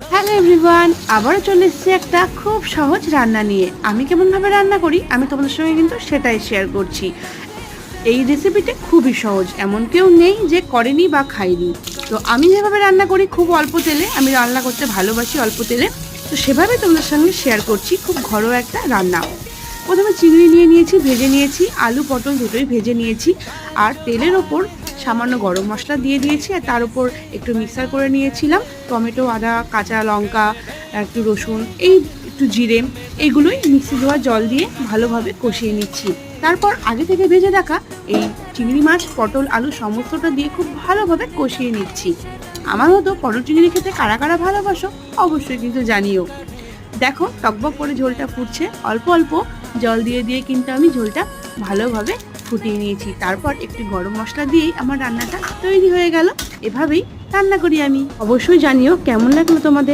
Hello everyone আবারও চলে এসেছি একটা খুব সহজ রান্না নিয়ে। আমি কেমনভাবে রান্না করি, আমি তোমাদের সঙ্গে কিন্তু সেটাই শেয়ার করছি। এই রেসিপিটা খুবই সহজ, এমন কেউ নেই যে করেনি বা খায়নি। তো আমি যেভাবে রান্না করি, খুব অল্প তেলে, আমি রান্না করতে ভালোবাসি অল্প তেলে। তো সেভাবে তোমাদের সঙ্গে শেয়ার করছি, খুব ঘরোয়া একটা রান্না। প্রথমে চিংড়ি নিয়ে নিয়েছি, ভেজে নিয়েছি, আলু পটল দুটোই ভেজে নিয়েছি। আর তেলের ওপর সামান্য গরম মশলা দিয়ে দিয়েছি আর তার উপর একটু মিক্সার করে নিয়েছিলাম। টমেটো, আদা, কাঁচা লঙ্কা, একটু রসুন, এই একটু জিরে, এইগুলোই মিক্সি দেওয়া জল দিয়ে ভালোভাবে কষিয়ে নিচ্ছি। তারপর আগে থেকে ভেজে রাখা এই চিংড়ি মাছ, পটল, আলু সমস্তটা দিয়ে খুব ভালোভাবে কষিয়ে নিচ্ছি। আমার মতো পটল চিংড়ি খেতে কারা কারা ভালোবাসো অবশ্যই কিন্তু জানিও। দেখো টকবক করে ঝোলটা ফুটছে। অল্প অল্প জল দিয়ে দিয়ে কিন্তু আমি ঝোলটা ভালোভাবে ফুটিয়ে নিয়েছি। তারপর একটু গরম মশলা দিয়েই আমার রান্নাটা তৈরি হয়ে গেল। এভাবেই রান্না করি আমি। অবশ্যই জানিও কেমন লাগল তোমাদের?